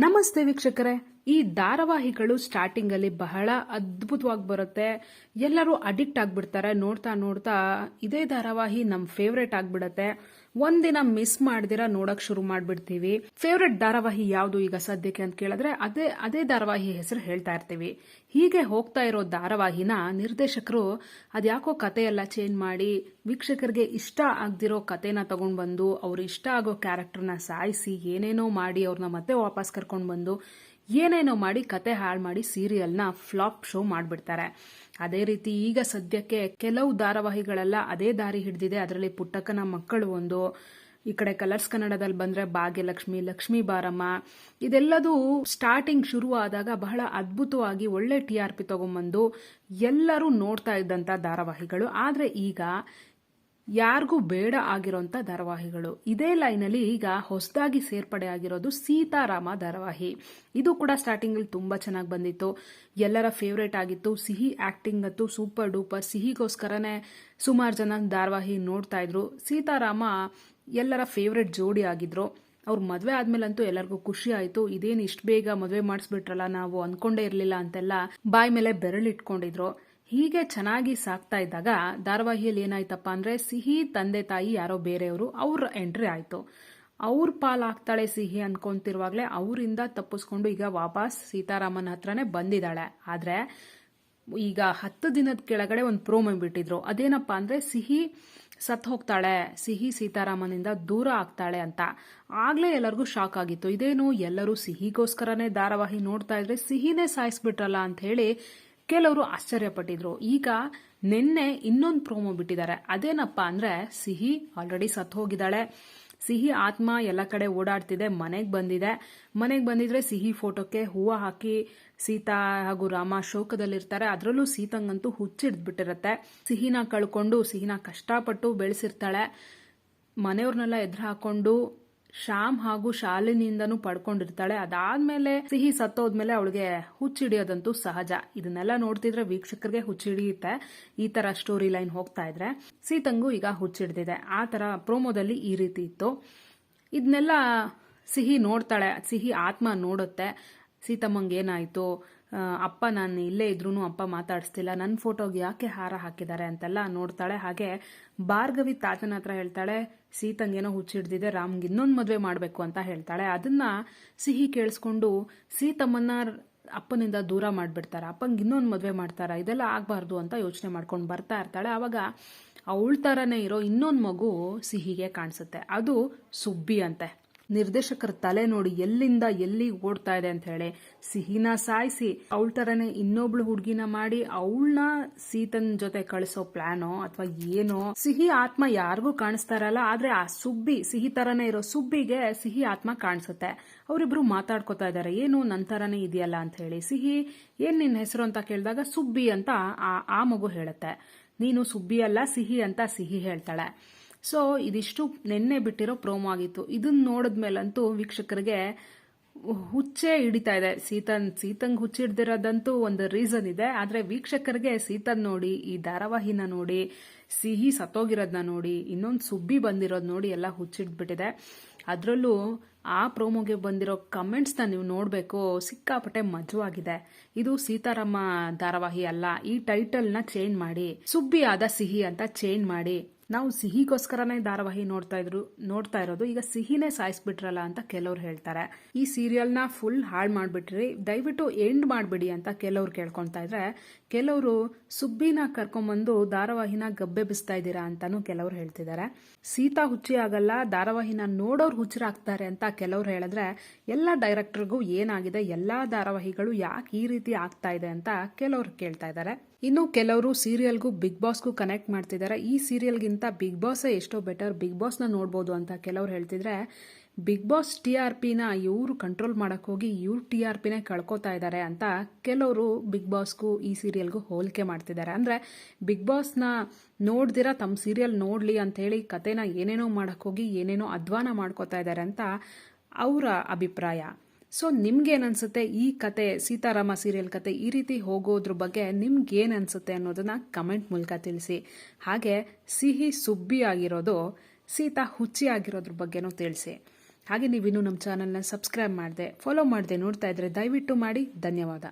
ನಮಸ್ತೆ ವೀಕ್ಷಕರೇ. ಈ ಧಾರಾವಾಹಿಗಳು ಸ್ಟಾರ್ಟಿಂಗ್ ಅಲ್ಲಿ ಬಹಳ ಅದ್ಭುತವಾಗಿ ಬರುತ್ತೆ. ಎಲ್ಲರೂ ಅಡಿಕ್ಟ್ ಆಗ್ಬಿಡ್ತಾರೆ. ನೋಡ್ತಾ ನೋಡ್ತಾ ಇದೇ ಧಾರಾವಾಹಿ ನಮ್ ಫೇವ್ರೇಟ್ ಆಗ್ಬಿಡತ್ತೆ. ಒಂದಿನ ಮಿಸ್ ಮಾಡ್ದಿರಾ ನೋಡಕ್ ಶುರು ಮಾಡ್ಬಿಡ್ತೀವಿ. ಫೇವ್ರೆಟ್ ಧಾರಾವಾಹಿ ಯಾವುದು ಈಗ ಸದ್ಯಕ್ಕೆ ಅಂತ ಕೇಳಿದ್ರೆ ಅದೇ ಅದೇ ಧಾರಾವಾಹಿ ಹೆಸರು ಹೇಳ್ತಾ ಇರ್ತೀವಿ. ಹೀಗೆ ಹೋಗ್ತಾ ಇರೋ ಧಾರಾವಾಹಿನ ನಿರ್ದೇಶಕರು ಅದ್ಯಾಕೋ ಕಥೆಯೆಲ್ಲ ಚೇಂಜ್ ಮಾಡಿ ವೀಕ್ಷಕರಿಗೆ ಇಷ್ಟ ಆಗದಿರೋ ಕಥೆನ ತಗೊಂಡ್ ಬಂದು ಅವ್ರ ಇಷ್ಟ ಆಗೋ ಕ್ಯಾರೆಕ್ಟರ್ನ ಸಾಯಿಸಿ ಏನೇನೋ ಮಾಡಿ ಅವ್ರನ್ನ ಮತ್ತೆ ವಾಪಸ್ ಕರ್ಕೊಂಡು ಬಂದು ಏನೇನೋ ಮಾಡಿ, ಕತೆ ಹಾಳು ಮಾಡಿ ಸೀರಿಯಲ್ನ ಫ್ಲಾಪ್ ಶೋ ಮಾಡಿಬಿಡ್ತಾರೆ. ಅದೇ ರೀತಿ ಈಗ ಸದ್ಯಕ್ಕೆ ಕೆಲವು ಧಾರಾವಾಹಿಗಳೆಲ್ಲ ಅದೇ ದಾರಿ ಹಿಡಿದಿದೆ. ಅದರಲ್ಲಿ ಪುಟ್ಟಕ್ಕನ ಮಕ್ಕಳು ಒಂದು, ಈ ಕಡೆ ಕಲರ್ಸ್ ಕನ್ನಡದಲ್ಲಿ ಬಂದರೆ ಭಾಗ್ಯಲಕ್ಷ್ಮಿ, ಲಕ್ಷ್ಮೀ ಬಾರಮ್ಮ, ಇದೆಲ್ಲದೂ ಸ್ಟಾರ್ಟಿಂಗ್ ಶುರು ಆದಾಗ ಬಹಳ ಅದ್ಭುತವಾಗಿ ಒಳ್ಳೆ ಟಿ ಆರ್ ಪಿ ತಗೊಂಬಂದು ಎಲ್ಲರೂ ನೋಡ್ತಾ ಇದ್ದಂಥ ಧಾರಾವಾಹಿಗಳು. ಆದರೆ ಈಗ ಯಾರಿಗೂ ಬೇಡ ಆಗಿರೋಂಥ ಧಾರಾವಾಹಿಗಳು. ಇದೇ ಲೈನಲ್ಲಿ ಈಗ ಹೊಸದಾಗಿ ಸೇರ್ಪಡೆ ಆಗಿರೋದು ಸೀತಾರಾಮ ಧಾರಾವಾಹಿ. ಇದು ಕೂಡ ಸ್ಟಾರ್ಟಿಂಗ್ ಅಲ್ಲಿ ತುಂಬಾ ಚೆನ್ನಾಗಿ ಬಂದಿತ್ತು. ಎಲ್ಲರ ಫೇವ್ರೇಟ್ ಆಗಿತ್ತು. ಸಿಹಿ ಆಕ್ಟಿಂಗ್ ಅಂತೂ ಸೂಪರ್ ಡೂಪರ್ ಸಿಹಿಗೋಸ್ಕರನೇ ಸುಮಾರು ಜನ ಧಾರಾವಾಹಿ ನೋಡ್ತಾ ಇದ್ರು. ಸೀತಾರಾಮ ಎಲ್ಲರ ಫೇವ್ರೇಟ್ ಜೋಡಿ ಆಗಿದ್ರು. ಅವ್ರ ಮದುವೆ ಆದ್ಮೇಲಂತೂ ಎಲ್ಲರಿಗೂ ಖುಷಿ ಆಯ್ತು. ಇದೇನು ಇಷ್ಟು ಬೇಗ ಮದುವೆ ಮಾಡಿಸ್ಬಿಟ್ರಲ್ಲ ನಾವು ಅನ್ಕೊಂಡೇ ಇರಲಿಲ್ಲ ಅಂತೆಲ್ಲ ಬಾಯಿ ಮೇಲೆ ಬೆರಳಿಟ್ಕೊಂಡಿದ್ರು. ಹೀಗೆ ಚೆನ್ನಾಗಿ ಸಾಕ್ತಾ ಇದ್ದಾಗ ಧಾರಾವಾಹಿಯಲ್ಲಿ ಏನಾಯ್ತಪ್ಪ ಅಂದ್ರೆ ಸಿಹಿ ತಂದೆ ತಾಯಿ ಯಾರೋ ಬೇರೆಯವರು ಅವ್ರ ಎಂಟ್ರಿ ಆಯ್ತು. ಅವ್ರ ಪಾಲಾಗ್ತಾಳೆ ಸಿಹಿ ಅನ್ಕೊಂತಿರುವಾಗ್ಲೆ ಅವರಿಂದ ತಪ್ಪಿಸ್ಕೊಂಡು ಈಗ ವಾಪಸ್ ಸೀತಾರಾಮನ್ ಹತ್ರನೇ ಬಂದಿದ್ದಾಳೆ. ಆದ್ರೆ ಈಗ ಹತ್ತು ದಿನದ ಕೆಳಗಡೆ ಒಂದು ಪ್ರೋಮೋ ಬಿಟ್ಟಿದ್ರು. ಅದೇನಪ್ಪ ಅಂದ್ರೆ ಸಿಹಿ ಸತ್ ಹೋಗ್ತಾಳೆ, ಸಿಹಿ ಸೀತಾರಾಮನಿಂದ ದೂರ ಆಗ್ತಾಳೆ ಅಂತ. ಆಗ್ಲೇ ಎಲ್ಲರಿಗೂ ಶಾಕ್ ಆಗಿತ್ತು. ಇದೇನು ಎಲ್ಲರೂ ಸಿಹಿಗೋಸ್ಕರನೇ ಧಾರಾವಾಹಿ ನೋಡ್ತಾ ಇದ್ರೆ ಸಿಹಿನೇ ಸಾಯಿಸ್ಬಿಟ್ರಲ್ಲ ಅಂತ ಹೇಳಿ ಕೆಲವರು ಆಶ್ಚರ್ಯಪಟ್ಟಿದ್ರು. ಈಗ ನಿನ್ನೆ ಇನ್ನೊಂದು ಪ್ರೋಮೋ ಬಿಟ್ಟಿದ್ದಾರೆ. ಅದೇನಪ್ಪ ಅಂದ್ರೆ ಸಿಹಿ ಆಲ್ರೆಡಿ ಸತ್ತು ಹೋಗಿದ್ದಾಳೆ. ಸಿಹಿ ಆತ್ಮ ಎಲ್ಲ ಕಡೆ ಓಡಾಡ್ತಿದೆ, ಮನೆಗೆ ಬಂದಿದೆ. ಮನೆಗೆ ಬಂದಿದ್ರೆ ಸಿಹಿ ಫೋಟೋಕ್ಕೆ ಹೂವು ಹಾಕಿ ಸೀತಾ ಹಾಗೂ ರಾಮ ಶೋಕದಲ್ಲಿರ್ತಾರೆ. ಅದರಲ್ಲೂ ಸೀತಂಗಂತೂ ಹುಚ್ಚಿಡ್ದ್ಬಿಟ್ಟಿರತ್ತೆ ಸಿಹಿನ ಕಳ್ಕೊಂಡು, ಸಿಹಿನ ಕಷ್ಟಪಟ್ಟು ಬೆಳೆಸಿರ್ತಾಳೆ. ಮನೆಯವ್ರನ್ನೆಲ್ಲ ಎದುರು ಹಾಕೊಂಡು ಶ್ಯಾಮ್ ಹಾಗೂ ಶಾಲಿನಿಂದನೂ ಪಡ್ಕೊಂಡಿರ್ತಾಳೆ. ಅದಾದ್ಮೇಲೆ ಸಿಹಿ ಸತ್ತೋದ್ಮೇಲೆ ಅವಳಿಗೆ ಹುಚ್ಚಿಡಿಯೋದಂತೂ ಸಹಜ. ಇದನ್ನೆಲ್ಲ ನೋಡ್ತಿದ್ರೆ ವೀಕ್ಷಕರಿಗೆ ಹುಚ್ಚಿಡಿಯುತ್ತೆ ಈ ತರ ಸ್ಟೋರಿ ಲೈನ್ ಹೋಗ್ತಾ ಇದ್ರೆ ಸೀತಂಗು ಈಗ ಹುಚ್ಚಿಡ್ದಿದೆ ಆ ತರ ಪ್ರೋಮೋದಲ್ಲಿ ಈ ರೀತಿ ಇತ್ತು. ಇದನ್ನೆಲ್ಲ ಸಿಹಿ ನೋಡ್ತಾಳೆ, ಸಿಹಿ ಆತ್ಮ ನೋಡುತ್ತೆ. ಸೀತಮ್ಮಂಗೆ ಏನಾಯ್ತು? ಅಪ್ಪ ನಾನು ಇಲ್ಲೇ ಇದ್ರೂ ಅಪ್ಪ ಮಾತಾಡಿಸ್ತಿಲ್ಲ. ನನ್ನ ಫೋಟೋಗೆ ಯಾಕೆ ಹಾರ ಹಾಕಿದ್ದಾರೆ ಅಂತೆಲ್ಲ ನೋಡ್ತಾಳೆ. ಹಾಗೆ ಭಾರ್ಗವಿ ತಾತನ ಹತ್ರ ಹೇಳ್ತಾಳೆ, ಸೀತಂಗೇನೋ ಹುಚ್ಚಿಡ್ದಿದೆ, ರಾಮ್ಗೆ ಇನ್ನೊಂದು ಮದುವೆ ಮಾಡಬೇಕು ಅಂತ ಹೇಳ್ತಾಳೆ. ಅದನ್ನ ಸಿಹಿ ಕೇಳಿಸ್ಕೊಂಡು ಸೀತಮ್ಮನ್ನ ಅಪ್ಪನಿಂದ ದೂರ ಮಾಡಿಬಿಡ್ತಾರೆ. ಅಪ್ಪಂಗೆ ಇನ್ನೊಂದು ಮದುವೆ ಮಾಡ್ತಾರ? ಇದೆಲ್ಲ ಆಗಬಾರ್ದು ಅಂತ ಯೋಚನೆ ಮಾಡ್ಕೊಂಡು ಬರ್ತಾ ಇರ್ತಾಳೆ. ಆವಾಗ ಅವಳ ಥರನೇ ಇರೋ ಇನ್ನೊಂದು ಮಗು ಸಿಹಿಗೆ ಕಾಣಿಸುತ್ತೆ. ಅದು ಸುಬ್ಬಿ ಅಂತೆ. ನಿರ್ದೇಶಕರ ತಲೆ ನೋಡಿ ಎಲ್ಲಿಂದ ಎಲ್ಲಿ ಓಡ್ತಾ ಇದೆ ಅಂತ ಹೇಳಿ ಸಿಹಿನ ಸಾಯಿಸಿ ಅವಳ ತರನೇ ಇನ್ನೊಬ್ಳು ಹುಡುಗಿನ ಮಾಡಿ ಅವಳನ್ನ ಸೀತನ್ ಜೊತೆ ಕಳಿಸೋ ಪ್ಲಾನೋ ಅಥವಾ ಏನೋ, ಸಿಹಿ ಆತ್ಮ ಯಾರಿಗೂ ಕಾಣಿಸ್ತಾ ಇರಲ್ಲ, ಆದ್ರೆ ಆ ಸುಬ್ಬಿ, ಸಿಹಿ ತರನೇ ಇರೋ ಸುಬ್ಬಿಗೆ ಸಿಹಿ ಆತ್ಮ ಕಾಣಿಸುತ್ತೆ. ಅವರಿಬ್ರು ಮಾತಾಡ್ಕೋತಾ ಇದ್ದಾರೆ, ಏನು ನನ್ನ ತರನೇ ಇದೆಯಲ್ಲ? ಅಂತ ಹೇಳಿ. ಸಿಹಿ, ಏನ್ ನಿನ್ನ ಹೆಸರು? ಅಂತ ಕೇಳಿದಾಗ ಸುಬ್ಬಿ ಅಂತ ಆ ಮಗು ಹೇಳುತ್ತೆ. ನೀನು ಸುಬ್ಬಿ ಅಲ್ಲ, ಸಿಹಿ ಅಂತ ಸಿಹಿ ಹೇಳ್ತಾಳೆ. ಸೊ ಇದಿಷ್ಟು ನಿನ್ನೆ ಬಿಟ್ಟಿರೋ ಪ್ರೋಮೋ ಆಗಿತ್ತು. ಇದನ್ನ ನೋಡಿದ್ಮೇಲಂತೂ ವೀಕ್ಷಕರಿಗೆ ಹುಚ್ಚೆ ಹಿಡಿತಾ ಇದೆ. ಸೀತನ್, ಸೀತಂಗ್ ಹುಚ್ಚಿಡ್ದಿರೋದಂತೂ ಒಂದು ರೀಸನ್ ಇದೆ. ಆದ್ರೆ ವೀಕ್ಷಕರಿಗೆ ಸೀತನ್ ನೋಡಿ, ಈ ಧಾರಾವಾಹಿನ ನೋಡಿ, ಸಿಹಿ ಸತ್ತೋಗಿರೋದನ್ನ ನೋಡಿ, ಇನ್ನೊಂದು ಸುಬ್ಬಿ ಬಂದಿರೋದ್ ನೋಡಿ ಎಲ್ಲ ಹುಚ್ಚಿಡ್ಬಿಟ್ಟಿದೆ ಅದರಲ್ಲೂ ಆ ಪ್ರೋಮೋಗೆ ಬಂದಿರೋ ಕಮೆಂಟ್ಸ್ನ ನೀವು ನೋಡಬೇಕು. ಸಿಕ್ಕಾಪಟ್ಟೆ ಮಜವಾಗಿದೆ ಇದು ಸೀತಾರಾಮ ಧಾರಾವಾಹಿ ಅಲ್ಲ. ಈ ಟೈಟಲ್ನ ಚೇಂಜ್ ಮಾಡಿ, ಸುಬ್ಬಿ ಆದ ಸಿಹಿ ಅಂತ ಚೇಂಜ್ ಮಾಡಿ ನಾವು ಸಿಹಿಗೋಸ್ಕರನೇ ಧಾರಾವಾಹಿ ನೋಡ್ತಾ ಇದ್ರು ನೋಡ್ತಾ ಇರೋದು. ಈಗ ಸಿಹಿನೇ ಸಾಯಿಸ್ಬಿಟ್ರಲ್ಲ ಅಂತ ಕೆಲವ್ರು ಹೇಳ್ತಾರೆ. ಈ ಸೀರಿಯಲ್ನ ಫುಲ್ ಹಾಳು ಮಾಡಿಬಿಟ್ರಿ. ದಯವಿಟ್ಟು ಎಂಡ್ ಮಾಡಿಬಿಡಿ ಅಂತ ಕೆಲವ್ರು ಕೇಳ್ಕೊತಾ ಇದ್ರೆ, ಕೆಲವರು ಸುಬ್ಬಿನ ಕರ್ಕೊಂಬಂದು ಧಾರಾವಾಹಿನ ಗಬ್ಬೆಬಿಸ್ತಾ ಇದ್ದೀರಾ ಅಂತಾನು ಕೆಲವ್ರು ಹೇಳ್ತಿದ್ದಾರೆ. ಸೀತಾ ಹುಚ್ಚಿ ಆಗಲ್ಲ, ಧಾರಾವಾಹಿನ ನೋಡೋರು ಹುಚ್ಚರಾಗ್ತಾರೆ ಅಂತ ಕೆಲವ್ರು ಹೇಳಿದ್ರೆ, ಎಲ್ಲ ಡೈರೆಕ್ಟರ್ಗೂ ಏನಾಗಿದೆ, ಎಲ್ಲ ಧಾರಾವಾಹಿಗಳು ಯಾಕೆ ಈ ರೀತಿ ಆಗ್ತಾ ಇದೆ ಅಂತ ಕೆಲವ್ರು ಕೇಳ್ತಾ ಇದ್ದಾರೆ. ಇನ್ನು ಕೆಲವರು ಸೀರಿಯಲ್ಗೂ ಬಿಗ್ ಬಾಸ್ಗೂ ಕನೆಕ್ಟ್ ಮಾಡ್ತಿದ್ದಾರೆ. ಈ ಸೀರಿಯಲ್ಗಿಂತ ಬಿಗ್ ಬಾಸ್ ಎಷ್ಟೋ ಬೆಟರ್ ಬಿಗ್ ಬಾಸ್ನ ನೋಡ್ಬೋದು ಅಂತ ಕೆಲವ್ರು ಹೇಳ್ತಿದ್ರೆ, ಬಿಗ್ ಬಾಸ್ ಟಿ ಆರ್ ಪಿನ ಇವರು ಕಂಟ್ರೋಲ್ ಮಾಡೋಕ್ಕೋಗಿ ಇವ್ರು ಟಿ ಆರ್ ಪಿನೇ ಕಳ್ಕೊತಾ ಇದ್ದಾರೆ ಅಂತ ಕೆಲವರು ಬಿಗ್ ಬಾಸ್ಗೂ ಈ ಸೀರಿಯಲ್ಗೂ ಹೋಲಿಕೆ ಮಾಡ್ತಿದ್ದಾರೆ ಅಂದರೆ ಬಿಗ್ ಬಾಸ್ನ ನೋಡ್ದಿರ ತಮ್ಮ ಸೀರಿಯಲ್ ನೋಡಲಿ ಅಂತ ಹೇಳಿ ಕತೆನ ಏನೇನೋ ಮಾಡೋಕ್ಕೋಗಿ ಏನೇನೋ ಅಧ್ವಾನ ಮಾಡ್ಕೋತಾ ಇದ್ದಾರೆ ಅಂತ ಅವರ ಅಭಿಪ್ರಾಯ. ಸೊ ನಿಮ್ಗೇನನ್ಸುತ್ತೆ ಈ ಕತೆ, ಸೀತಾರಾಮ ಸೀರಿಯಲ್ ಕತೆ ಈ ರೀತಿ ಹೋಗೋದ್ರ ಬಗ್ಗೆ ನಿಮ್ಗೆ ಏನ್ ಅನ್ಸುತ್ತೆ ಅನ್ನೋದನ್ನ ಕಮೆಂಟ್ ಮೂಲಕ ತಿಳಿಸಿ. ಹಾಗೆ ಸಿಹಿ ಸುಬ್ಬಿ ಆಗಿರೋದು, ಸೀತಾ ಹುಚ್ಚಿ ಆಗಿರೋದ್ರ ಬಗ್ಗೆನೂ ತಿಳಿಸಿ. ಹಾಗೆ ನೀವಿನ್ನೂ ನಮ್ಮ ಚಾನಲ್ನ ಸಬ್ಸ್ಕ್ರೈಬ್ ಮಾಡಿದೆ ಫಾಲೋ ಮಾಡಿದೆ ನೋಡ್ತಾ ಇದ್ರೆ ದಯವಿಟ್ಟು ಮಾಡಿ. ಧನ್ಯವಾದ.